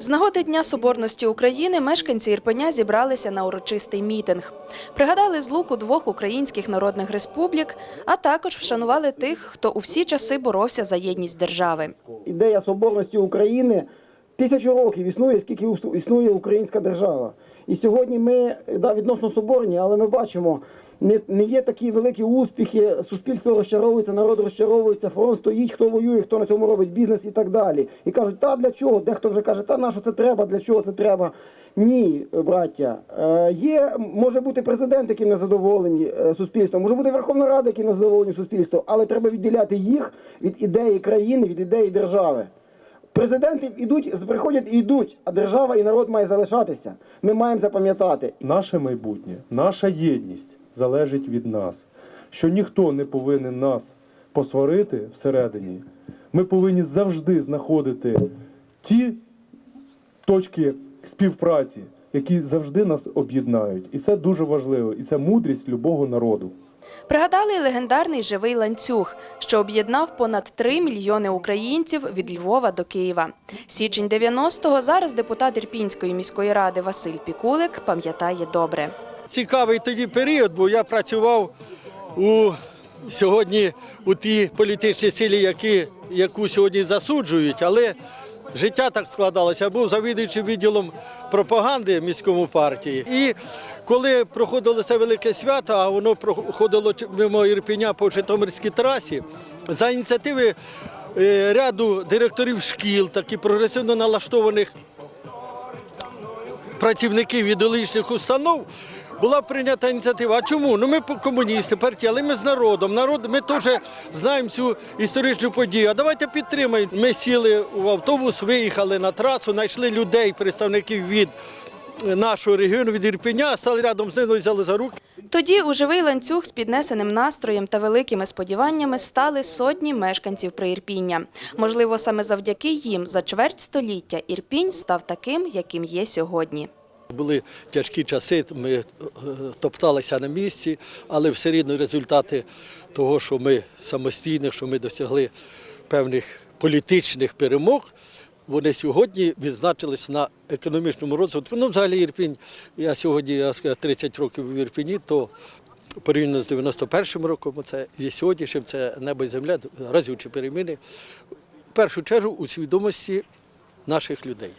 З нагоди Дня Соборності України мешканці Ірпеня зібралися на урочистий мітинг. Пригадали злуку двох українських народних республік, а також вшанували тих, хто у всі часи боровся за єдність держави. ідея соборності України тисячу років існує, скільки існує українська держава. І сьогодні ми да, відносно соборні, але ми бачимо, не, не є такі великі успіхи, суспільство розчаровується, народ розчаровується, фронт стоїть, хто воює, хто на цьому робить бізнес і так далі. І кажуть, та для чого? Дехто вже каже, та на що це треба, для чого це треба. Ні, браття, Е, є, може бути президент, яким не задоволені е, суспільством, може бути Верховна Рада, яким не задоволені суспільством, але треба відділяти їх від ідеї країни, від ідеї держави. Президенти йдуть, приходять і йдуть, а держава і народ має залишатися. Ми маємо запам'ятати. Наше майбутнє, наша єдність залежить від нас. Що ніхто не повинен нас посварити всередині. Ми повинні завжди знаходити ті точки співпраці, які завжди нас об'єднають. І це дуже важливо, і це мудрість любого народу. Пригадали легендарний живий ланцюг, що об'єднав понад 3 мільйони українців від Львова до Києва. Січень 90-го зараз депутат Ірпінської міської ради Василь Пікулик пам'ятає добре. Цікавий тоді період, бо я працював у сьогодні у тій політичній силі, які, яку сьогодні засуджують, але життя так складалося. Я був завідуючим відділом пропаганди в міському партії. І коли проходило це велике свято, а воно проходило мимо Ірпеня по Житомирській трасі, за ініціативи е, ряду директорів шкіл, такі прогресивно налаштованих працівників ідеологічних установ була прийнята ініціатива. А чому? Ну ми комуністи, партія, але ми з народом. Народ, ми теж знаємо цю історичну подію. А давайте підтримаємо. Ми сіли в автобус, виїхали на трасу, знайшли людей, представників від нашого регіону, від Ірпеня, стали рядом з ними, взяли за руки. Тоді у живий ланцюг з піднесеним настроєм та великими сподіваннями стали сотні мешканців Приірпіння. Можливо, саме завдяки їм за чверть століття Ірпінь став таким, яким є сьогодні. Були тяжкі часи, ми е, топталися на місці, але все рівно результати того, що ми самостійні, що ми досягли певних політичних перемог, вони сьогодні відзначились на економічному розвитку. Ну, взагалі, Ірпінь, я сьогодні я сказав, 30 років в Ірпіні, то порівняно з 91-м роком, це і сьогоднішнім це небо і земля, разючі переміни. В першу чергу у свідомості наших людей.